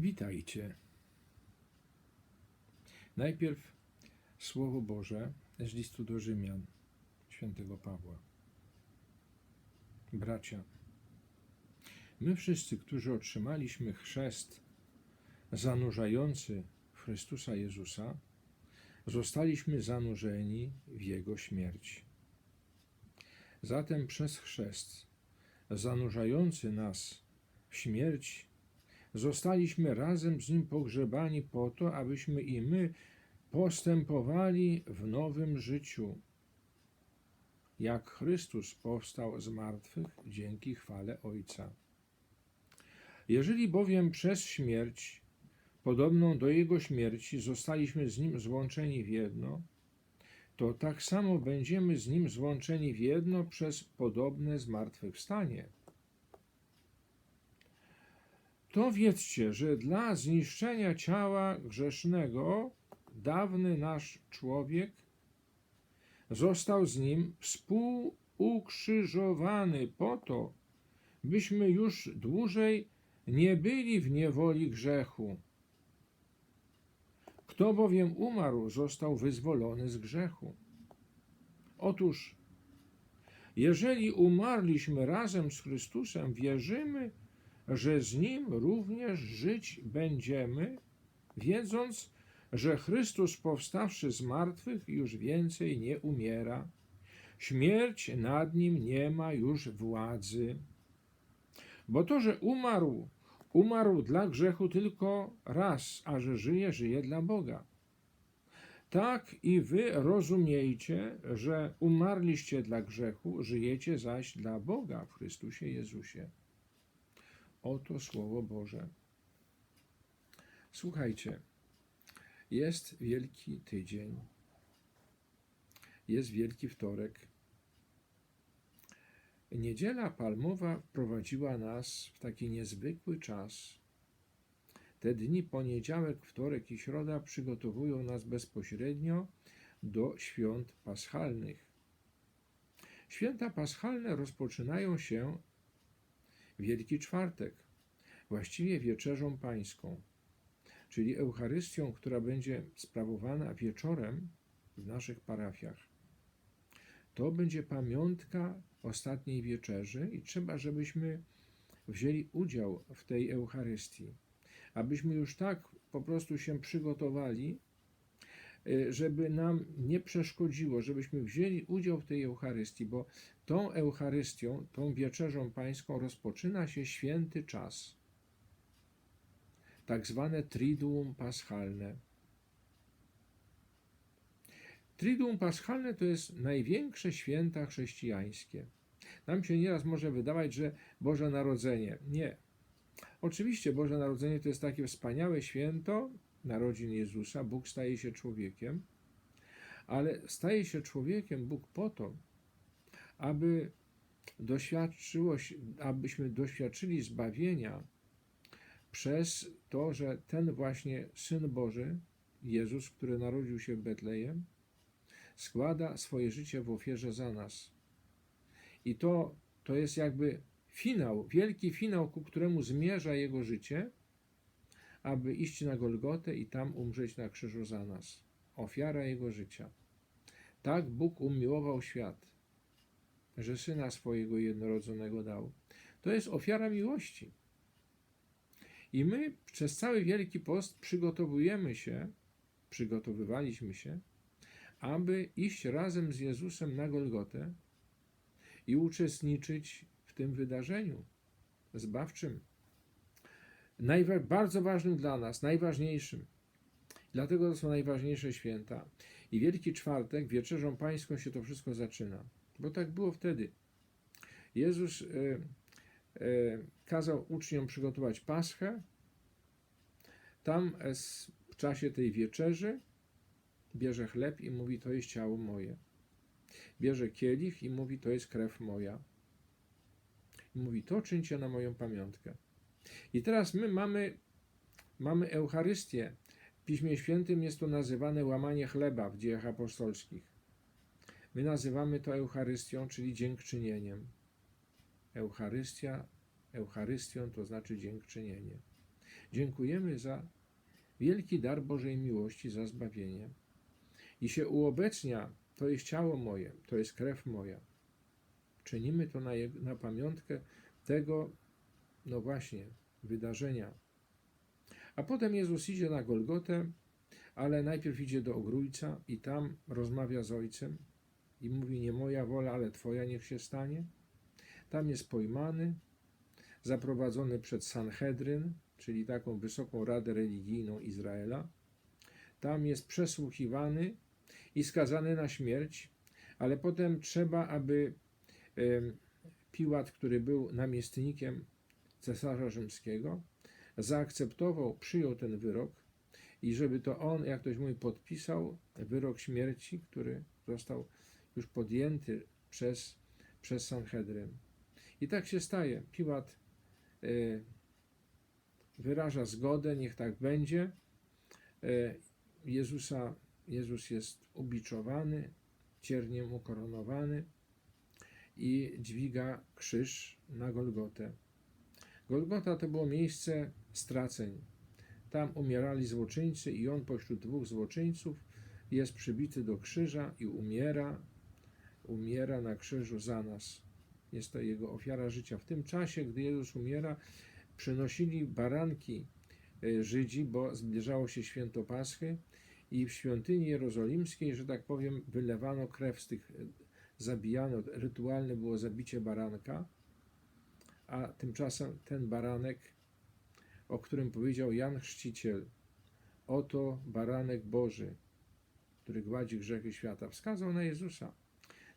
Witajcie. Najpierw Słowo Boże z listu do Rzymian świętego Pawła. Bracia, my wszyscy, którzy otrzymaliśmy chrzest zanurzający w Chrystusa Jezusa, zostaliśmy zanurzeni w Jego śmierć. Zatem przez chrzest zanurzający nas w śmierć zostaliśmy razem z Nim pogrzebani po to, abyśmy i my postępowali w nowym życiu, jak Chrystus powstał z martwych dzięki chwale Ojca. Jeżeli bowiem przez śmierć, podobną do Jego śmierci, zostaliśmy z Nim złączeni w jedno, to tak samo będziemy z Nim złączeni w jedno przez podobne zmartwychwstanie. To wiedzcie, że dla zniszczenia ciała grzesznego dawny nasz człowiek został z nim współukrzyżowany po to, byśmy już dłużej nie byli w niewoli grzechu. Kto bowiem umarł, został wyzwolony z grzechu. Otóż, jeżeli umarliśmy razem z Chrystusem, wierzymy, że z Nim również żyć będziemy, wiedząc, że Chrystus powstawszy z martwych już więcej nie umiera. Śmierć nad Nim nie ma już władzy. Bo to, że umarł, umarł dla grzechu tylko raz, a że żyje, żyje dla Boga. Tak i wy rozumiejcie, że umarliście dla grzechu, żyjecie zaś dla Boga w Chrystusie Jezusie. Oto Słowo Boże. Słuchajcie, jest Wielki Tydzień, jest Wielki Wtorek. Niedziela Palmowa wprowadziła nas w taki niezwykły czas. Te dni poniedziałek, wtorek i środa przygotowują nas bezpośrednio do świąt paschalnych. Święta paschalne rozpoczynają się Wielki Czwartek, właściwie wieczerzą pańską, czyli Eucharystią, która będzie sprawowana wieczorem w naszych parafiach. To będzie pamiątka ostatniej wieczerzy i trzeba, żebyśmy wzięli udział w tej Eucharystii, abyśmy już tak po prostu się przygotowali, żeby nam nie przeszkodziło, żebyśmy wzięli udział w tej Eucharystii, bo tą Eucharystią, tą wieczerzą pańską rozpoczyna się święty czas, tak zwane Triduum Paschalne. Triduum Paschalne to jest największe święta chrześcijańskie. Nam się nieraz może wydawać, że Boże Narodzenie. Nie. Oczywiście Boże Narodzenie to jest takie wspaniałe święto narodzin Jezusa. Bóg staje się człowiekiem, ale staje się człowiekiem Bóg po to, aby doświadczyło, abyśmy doświadczyli zbawienia przez to, że ten właśnie Syn Boży, Jezus, który narodził się w Betlejem, składa swoje życie w ofierze za nas. I to, to jest jakby finał, wielki finał, ku któremu zmierza Jego życie, aby iść na Golgotę i tam umrzeć na krzyżu za nas. Ofiara Jego życia. Tak Bóg umiłował świat, że Syna swojego jednorodzonego dał. To jest ofiara miłości. I my przez cały Wielki Post przygotowujemy się, przygotowywaliśmy się, aby iść razem z Jezusem na Golgotę i uczestniczyć w tym wydarzeniu zbawczym. Najwa- bardzo ważnym dla nas, najważniejszym. Dlatego to są najważniejsze święta. I Wielki Czwartek, wieczerzą pańską się to wszystko zaczyna. Bo tak było wtedy. Jezus e, e, kazał uczniom przygotować paschę. Tam e, w czasie tej wieczerzy bierze chleb i mówi: To jest ciało moje. Bierze kielich i mówi: To jest krew moja. I mówi: To czyńcie na moją pamiątkę. I teraz my mamy, mamy Eucharystię. W Piśmie Świętym jest to nazywane łamanie chleba w dziejach apostolskich. My nazywamy to Eucharystią, czyli dziękczynieniem. Eucharystia, Eucharystią to znaczy dziękczynienie. Dziękujemy za wielki dar Bożej miłości, za zbawienie. I się uobecnia, to jest ciało moje, to jest krew moja. Czynimy to na, na pamiątkę tego, no właśnie, wydarzenia. A potem Jezus idzie na Golgotę, ale najpierw idzie do Ogrójca i tam rozmawia z Ojcem i mówi: Nie moja wola, ale Twoja niech się stanie. Tam jest pojmany, zaprowadzony przed Sanhedryn, czyli taką wysoką radę religijną Izraela. Tam jest przesłuchiwany i skazany na śmierć, ale potem trzeba, aby Piłat, który był namiestnikiem cesarza rzymskiego, zaakceptował, przyjął ten wyrok i żeby to on, jak ktoś mówi, podpisał wyrok śmierci, który został już podjęty przez, przez Sanhedryn. I tak się staje. Piłat y, wyraża zgodę, niech tak będzie. Y, Jezusa, Jezus jest ubiczowany, cierniem ukoronowany i dźwiga krzyż na Golgotę. Golgota to było miejsce straceń. Tam umierali złoczyńcy i on pośród dwóch złoczyńców jest przybity do krzyża i umiera, umiera na krzyżu za nas. Jest to jego ofiara życia. W tym czasie, gdy Jezus umiera, przynosili baranki e, Żydzi, bo zbliżało się święto Paschy i w świątyni jerozolimskiej, że tak powiem, wylewano krew z tych, e, zabijano, rytualne było zabicie baranka, a tymczasem ten baranek, o którym powiedział Jan Chrzciciel, oto baranek Boży, który gładzi grzechy świata, wskazał na Jezusa.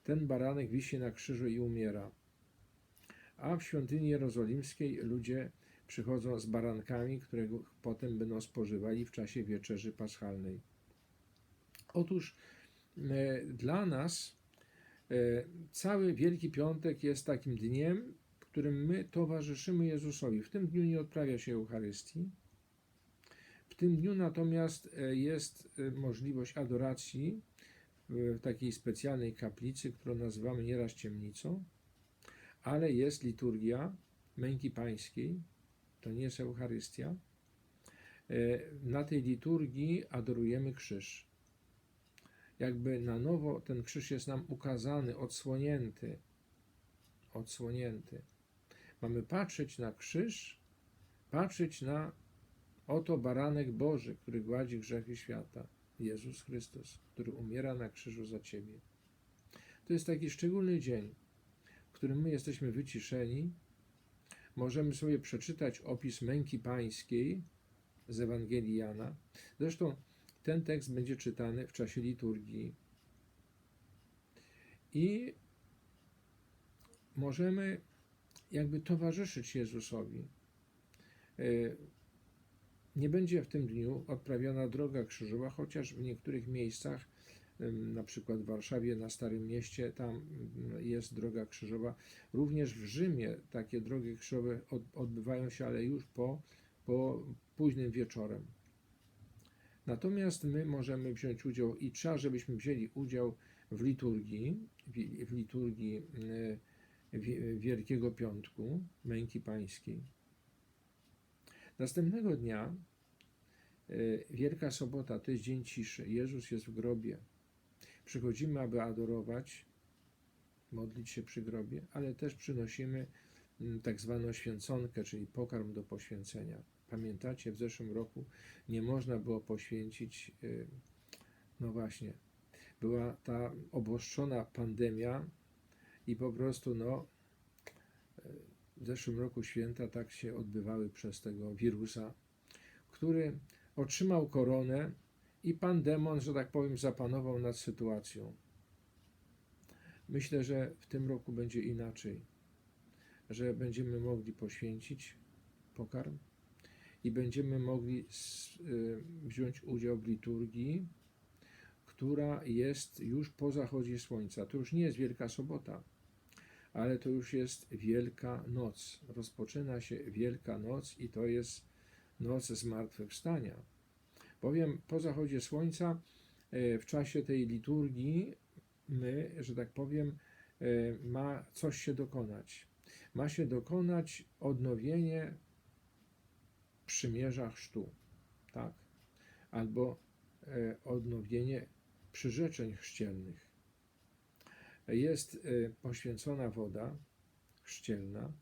Ten baranek wisi na krzyżu i umiera. A w świątyni jerozolimskiej ludzie przychodzą z barankami, które potem będą spożywali w czasie wieczerzy paschalnej. Otóż e, dla nas e, cały Wielki Piątek jest takim dniem, którym my towarzyszymy Jezusowi. W tym dniu nie odprawia się Eucharystii. W tym dniu natomiast e, jest e, możliwość adoracji w takiej specjalnej kaplicy, którą nazywamy nieraz ciemnicą, ale jest liturgia męki pańskiej, to nie jest Eucharystia. E, na tej liturgii adorujemy krzyż. Jakby na nowo ten krzyż jest nam ukazany, odsłonięty. Odsłonięty. Mamy patrzeć na krzyż, patrzeć na oto baranek Boży, który gładzi grzechy świata. Jezus Chrystus, który umiera na krzyżu za Ciebie. To jest taki szczególny dzień, w którym my jesteśmy wyciszeni. Możemy sobie przeczytać opis męki pańskiej z Ewangelii Jana. Zresztą ten tekst będzie czytany w czasie liturgii. I możemy jakby towarzyszyć Jezusowi. E, nie będzie w tym dniu odprawiona droga krzyżowa, chociaż w niektórych miejscach, na przykład w Warszawie, na Starym Mieście, tam jest droga krzyżowa. Również w Rzymie takie drogi krzyżowe odbywają się, ale już po, po późnym wieczorem. Natomiast my możemy wziąć udział i trzeba, żebyśmy wzięli udział w liturgii, w liturgii Wielkiego Piątku, Męki Pańskiej. Następnego dnia, e, Wielka Sobota, to jest dzień ciszy. Jezus jest w grobie. Przychodzimy, aby adorować, modlić się przy grobie, ale też przynosimy mm, tak zwaną święconkę, czyli pokarm do poświęcenia. Pamiętacie, w zeszłym roku nie można było poświęcić, e, no właśnie, była ta obostrzona pandemia i po prostu, no, e, w zeszłym roku święta tak się odbywały przez tego wirusa, który otrzymał koronę i pan demon, że tak powiem, zapanował nad sytuacją. Myślę, że w tym roku będzie inaczej, że będziemy mogli poświęcić pokarm i będziemy mogli y, wziąć udział w liturgii, która jest już po zachodzie słońca. To już nie jest Wielka Sobota ale to już jest Wielka Noc. Rozpoczyna się Wielka Noc i to jest noc zmartwychwstania. Bowiem po zachodzie słońca e, w czasie tej liturgii my, że tak powiem, e, ma coś się dokonać. Ma się dokonać odnowienie przymierza chrztu, tak? Albo e, odnowienie przyrzeczeń chrzcielnych. Jest e, poświęcona woda chrzcielna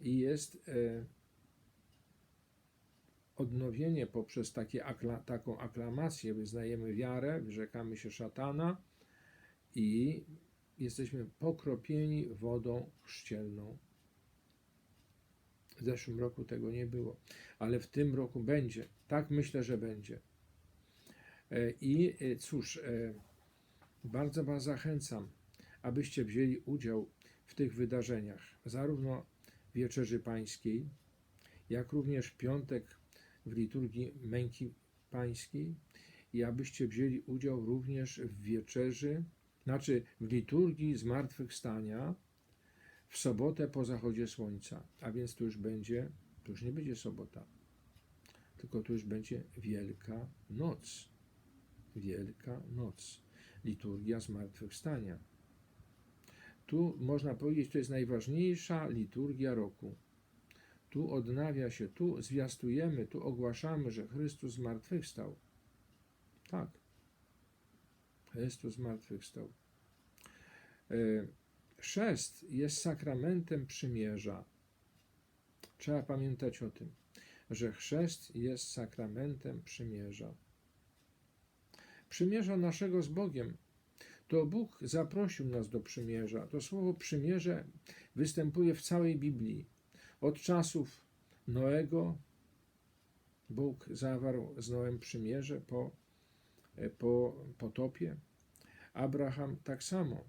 i jest e, odnowienie poprzez takie taką aklamację. Wyznajemy wiarę, wyrzekamy się szatana i jesteśmy pokropieni wodą chrzcielną. W zeszłym roku tego nie było, ale w tym roku będzie. Tak myślę, że będzie. E, I e, cóż, e, bardzo Was zachęcam, abyście wzięli udział w tych wydarzeniach, zarówno Wieczerzy Pańskiej, jak również piątek w liturgii Męki Pańskiej i abyście wzięli udział również w wieczerzy, znaczy w liturgii Zmartwychwstania w sobotę po zachodzie słońca, a więc to już będzie, to już nie będzie sobota, tylko to już będzie Wielka Noc. Wielka Noc. Liturgia Zmartwychwstania. Tu można powiedzieć, to jest najważniejsza liturgia roku. Tu odnawia się, tu zwiastujemy, tu ogłaszamy, że Chrystus zmartwychwstał. Tak. Chrystus zmartwychwstał. E, Chrzest jest sakramentem przymierza. Trzeba pamiętać o tym, że chrzest jest sakramentem przymierza. Przymierza naszego z Bogiem. To Bóg zaprosił nas do przymierza. To słowo przymierze występuje w całej Biblii. Od czasów Noego Bóg zawarł z Noem przymierze po, po potopie. Abraham tak samo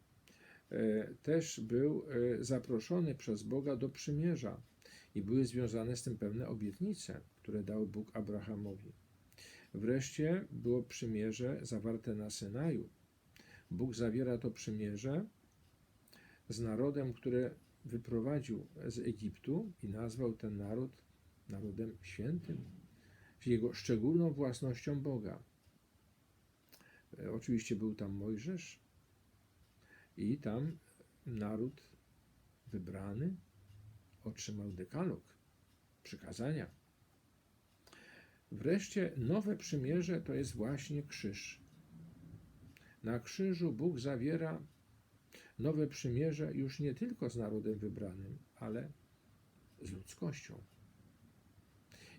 e, też był e, zaproszony przez Boga do przymierza i były związane z tym pewne obietnice, które dał Bóg Abrahamowi. Wreszcie było przymierze zawarte na Synaju. Bóg zawiera to przymierze z narodem, które wyprowadził z Egiptu i nazwał ten naród narodem świętym, jego szczególną własnością Boga. E, Oczywiście był tam Mojżesz i tam naród wybrany otrzymał dekalog, przykazania. Wreszcie nowe przymierze to jest właśnie krzyż. Na krzyżu Bóg zawiera nowe przymierze już nie tylko z narodem wybranym, ale z ludzkością.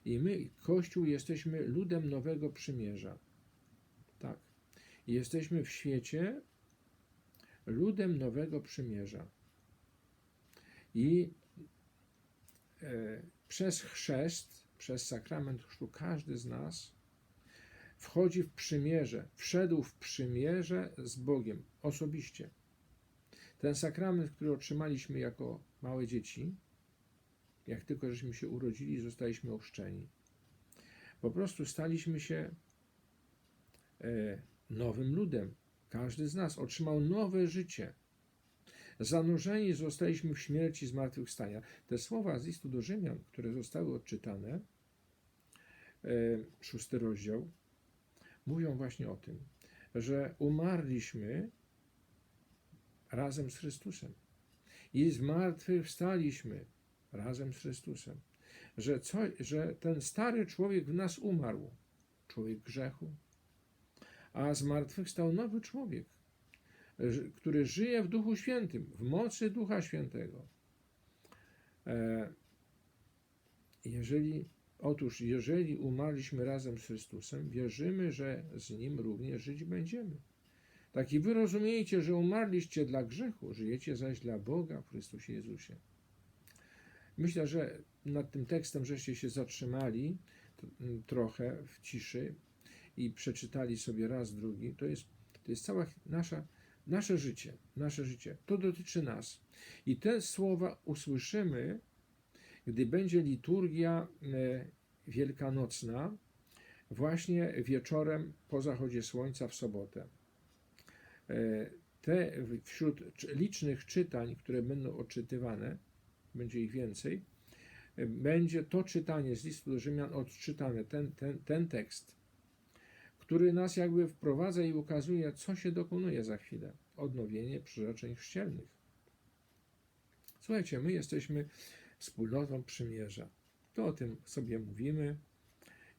I my, Kościół, jesteśmy ludem nowego przymierza. Tak. Jesteśmy w świecie ludem nowego przymierza. I e, przez chrzest, przez sakrament chrztu, każdy z nas wchodzi w przymierze, wszedł w przymierze z Bogiem osobiście. Ten sakrament, który otrzymaliśmy jako małe dzieci, jak tylko żeśmy się urodzili, zostaliśmy ochrzczeni. Po prostu staliśmy się e, nowym ludem. Każdy z nas otrzymał nowe życie. Zanurzeni zostaliśmy w śmierci zmartwychwstania. Te słowa z listu do Rzymian, które zostały odczytane, szósty rozdział, mówią właśnie o tym, że umarliśmy razem z Chrystusem i zmartwychwstaliśmy razem z Chrystusem. Że, co, że ten stary człowiek w nas umarł, człowiek grzechu, a zmartwychwstał nowy człowiek, który żyje w Duchu Świętym, w mocy Ducha Świętego. E, jeżeli, otóż, jeżeli umarliśmy razem z Chrystusem, wierzymy, że z Nim również żyć będziemy. Tak i wy rozumiejcie, że umarliście dla grzechu, żyjecie zaś dla Boga w Chrystusie Jezusie. Myślę, że nad tym tekstem żeście się zatrzymali trochę w ciszy i przeczytali sobie raz, drugi. To jest, to jest cała nasza, nasze życie, nasze życie. To dotyczy nas. I te słowa usłyszymy, gdy będzie liturgia e, wielkanocna, właśnie wieczorem po zachodzie słońca w sobotę. E, te wśród licznych czytań, które będą odczytywane, będzie ich więcej, e, będzie to czytanie z listu do Rzymian odczytane, ten, ten, ten tekst, który nas jakby wprowadza i ukazuje, co się dokonuje za chwilę. Odnowienie przyrzeczeń chrzcielnych. Słuchajcie, my jesteśmy wspólnotą przymierza. to o tym sobie mówimy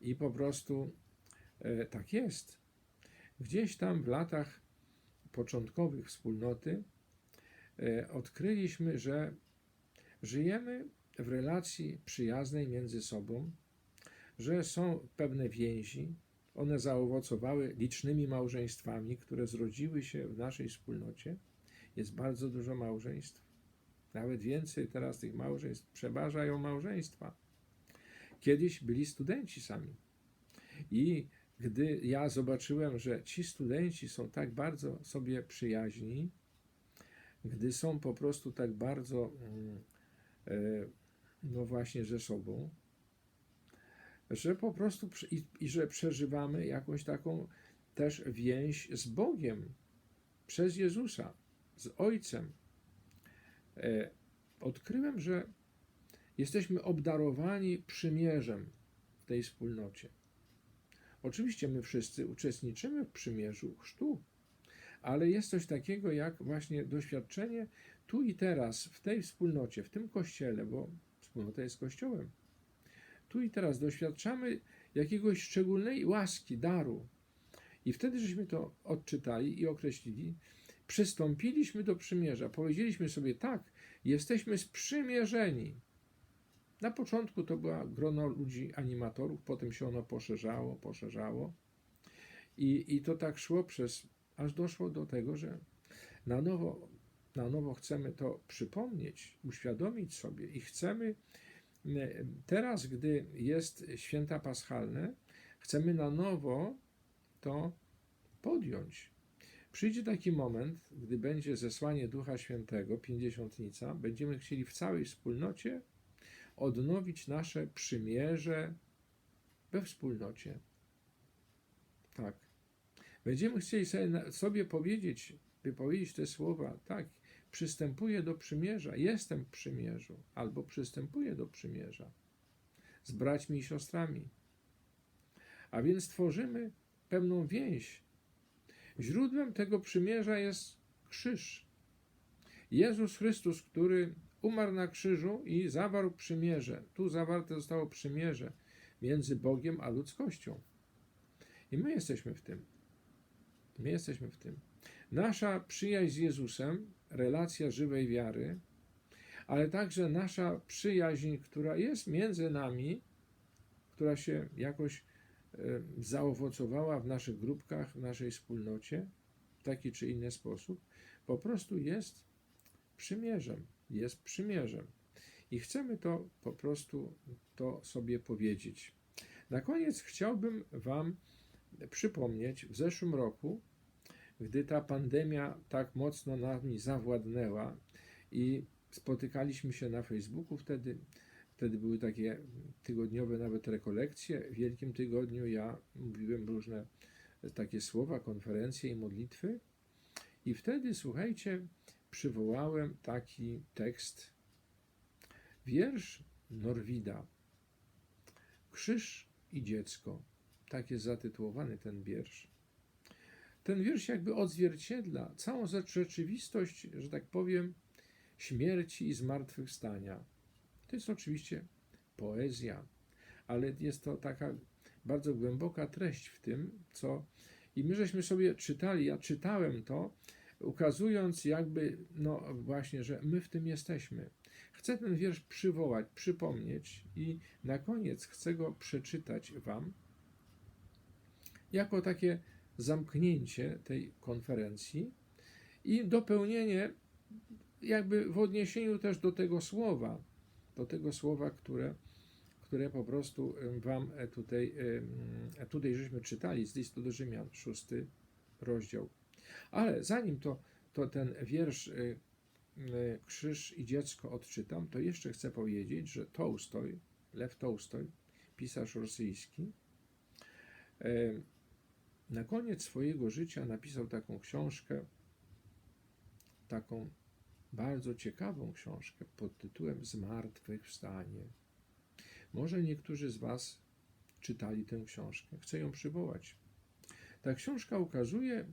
i po prostu e, tak jest. Gdzieś tam w latach początkowych wspólnoty e, odkryliśmy, że żyjemy w relacji przyjaznej między sobą, że są pewne więzi, one zaowocowały licznymi małżeństwami, które zrodziły się w naszej wspólnocie. Jest bardzo dużo małżeństw. Nawet więcej teraz tych małżeństw przeważają małżeństwa. Kiedyś byli studenci sami. I gdy ja zobaczyłem, że ci studenci są tak bardzo sobie przyjaźni, gdy są po prostu tak bardzo, mm, e, no właśnie, ze sobą, że po prostu i, i że przeżywamy jakąś taką też więź z Bogiem przez Jezusa, z Ojcem. E, Odkryłem, że jesteśmy obdarowani przymierzem w tej wspólnocie. Oczywiście my wszyscy uczestniczymy w przymierzu chrztu, ale jest coś takiego jak właśnie doświadczenie tu i teraz, w tej wspólnocie, w tym kościele, bo wspólnota jest kościołem. Tu i teraz doświadczamy jakiegoś szczególnej łaski, daru. I wtedy, żeśmy to odczytali i określili, przystąpiliśmy do przymierza. Powiedzieliśmy sobie tak, jesteśmy sprzymierzeni. Na początku to była grono ludzi animatorów, potem się ono poszerzało, poszerzało. I, I to tak szło przez, aż doszło do tego, że na nowo, na nowo chcemy to przypomnieć, uświadomić sobie i chcemy e, teraz, gdy jest święta paschalne, chcemy na nowo to podjąć. Przyjdzie taki moment, gdy będzie zesłanie Ducha Świętego, pięćdziesiątnica, będziemy chcieli w całej wspólnocie odnowić nasze przymierze we wspólnocie. Tak. Będziemy chcieli sobie, sobie powiedzieć, wypowiedzieć te słowa, tak, przystępuję do przymierza, jestem w przymierzu, albo przystępuję do przymierza z braćmi i siostrami. A więc tworzymy pewną więź. Źródłem tego przymierza jest krzyż. Jezus Chrystus, który umarł na krzyżu i zawarł przymierze. Tu zawarte zostało przymierze między Bogiem a ludzkością. I my jesteśmy w tym. My jesteśmy w tym. Nasza przyjaźń z Jezusem, relacja żywej wiary, ale także nasza przyjaźń, która jest między nami, która się jakoś zaowocowała w naszych grupkach, w naszej wspólnocie, w taki czy inny sposób, po prostu jest przymierzem, jest przymierzem. I chcemy to po prostu to sobie powiedzieć. Na koniec chciałbym Wam przypomnieć, w zeszłym roku, gdy ta pandemia tak mocno nami zawładnęła i spotykaliśmy się na Facebooku wtedy, wtedy były takie tygodniowe nawet rekolekcje. W Wielkim Tygodniu ja mówiłem różne takie słowa, konferencje i modlitwy. I wtedy, słuchajcie, przywołałem taki tekst, wiersz Norwida, Krzyż i dziecko. Tak jest zatytułowany ten wiersz. Ten wiersz jakby odzwierciedla całą rzeczywistość, że tak powiem, śmierci i zmartwychwstania. To jest oczywiście poezja, ale jest to taka bardzo głęboka treść w tym, co i my żeśmy sobie czytali, ja czytałem to, ukazując jakby, no właśnie, że my w tym jesteśmy. Chcę ten wiersz przywołać, przypomnieć i na koniec chcę go przeczytać Wam jako takie zamknięcie tej konferencji i dopełnienie jakby w odniesieniu też do tego słowa, do tego słowa, które, które po prostu Wam e, tutaj, em, tutaj żeśmy czytali z listu do Rzymian, szósty rozdział. Ale zanim to, to ten wiersz y, y, Krzyż i dziecko odczytam, to jeszcze chcę powiedzieć, że Tołstoj, Lew Tołstoj, pisarz rosyjski, na koniec swojego życia napisał taką książkę, taką bardzo ciekawą książkę pod tytułem Zmartwychwstanie. Może niektórzy z Was czytali tę książkę. Chcę ją przywołać. Ta książka ukazuje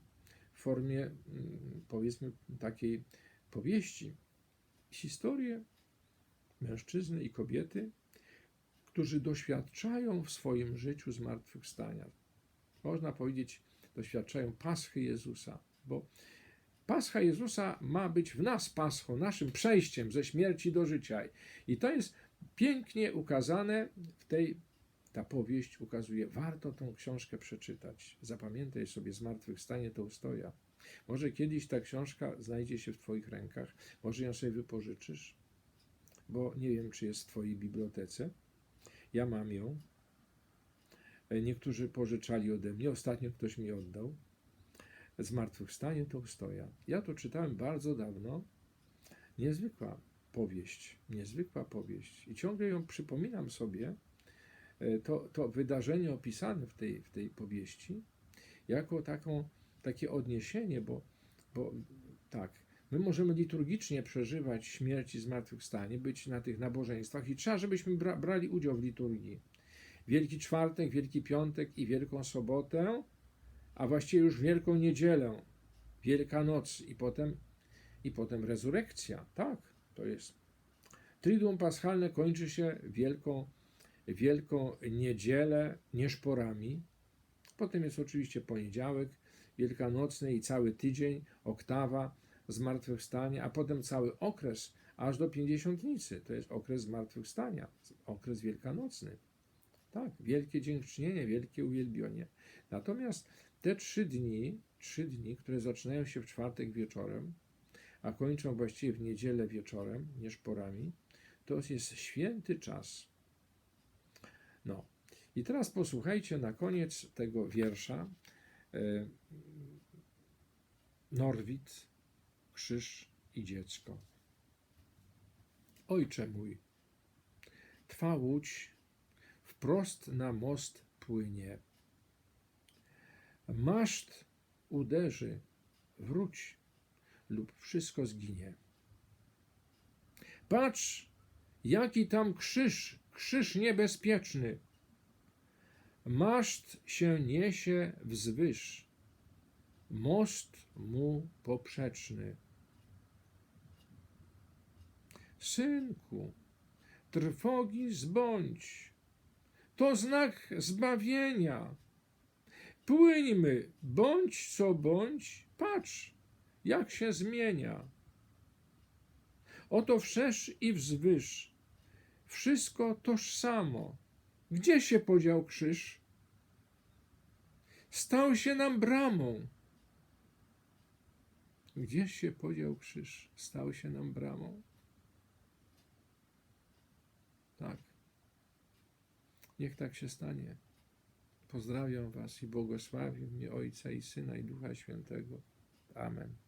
w formie, mm, powiedzmy, takiej powieści historię mężczyzny i kobiety, którzy doświadczają w swoim życiu zmartwychwstania. Można powiedzieć, doświadczają paschy Jezusa, bo Pascha Jezusa ma być w nas paschą, naszym przejściem ze śmierci do życia. I to jest pięknie ukazane w tej, ta powieść ukazuje, warto tą książkę przeczytać. Zapamiętaj sobie, zmartwychwstanie to ustoja. Może kiedyś ta książka znajdzie się w Twoich rękach, może ją sobie wypożyczysz, bo nie wiem, czy jest w Twojej bibliotece. Ja mam ją. Niektórzy pożyczali ode mnie, ostatnio ktoś mi oddał. Zmartwychwstanie to ustoja. Ja to czytałem bardzo dawno. Niezwykła powieść, niezwykła powieść. I ciągle ją przypominam sobie, e, to, to wydarzenie opisane w tej, w tej powieści, jako taką, takie odniesienie, bo, bo tak, my możemy liturgicznie przeżywać śmierć i zmartwychwstanie, być na tych nabożeństwach i trzeba, żebyśmy bra, brali udział w liturgii. Wielki Czwartek, Wielki Piątek i Wielką Sobotę, a właściwie już Wielką Niedzielę, Wielka Noc i potem, i potem rezurekcja. Tak, to jest. Triduum Paschalne kończy się Wielką, Wielką Niedzielę nieszporami. Potem jest oczywiście poniedziałek, Wielkanocny i cały tydzień, oktawa, zmartwychwstanie, a potem cały okres aż do pięćdziesiątnicy. To jest okres zmartwychwstania, okres wielkanocny. Tak, wielkie dziękczynienie, wielkie uwielbienie. Natomiast te trzy dni, trzy dni, które zaczynają się w czwartek wieczorem, a kończą właściwie w niedzielę wieczorem, nie szporami, to jest święty czas. No. I teraz posłuchajcie na koniec tego wiersza e, Norwid, krzyż i dziecko. Ojcze mój, Twa łódź wprost na most płynie. Maszt uderzy, wróć lub wszystko zginie. Patrz, jaki tam krzyż, krzyż niebezpieczny. Maszt się niesie wzwyż, most mu poprzeczny. Synku, trwogi zbądź, to znak zbawienia. Płyńmy, bądź co bądź, patrz, jak się zmienia. Oto wszerz i wzwyż, wszystko tożsamo. Gdzie się podział krzyż? Stał się nam bramą. Gdzie się podział krzyż? Stał się nam bramą. Tak. Niech tak się stanie. Pozdrawiam Was i błogosławi mnie Ojca i Syna i Ducha Świętego. Amen.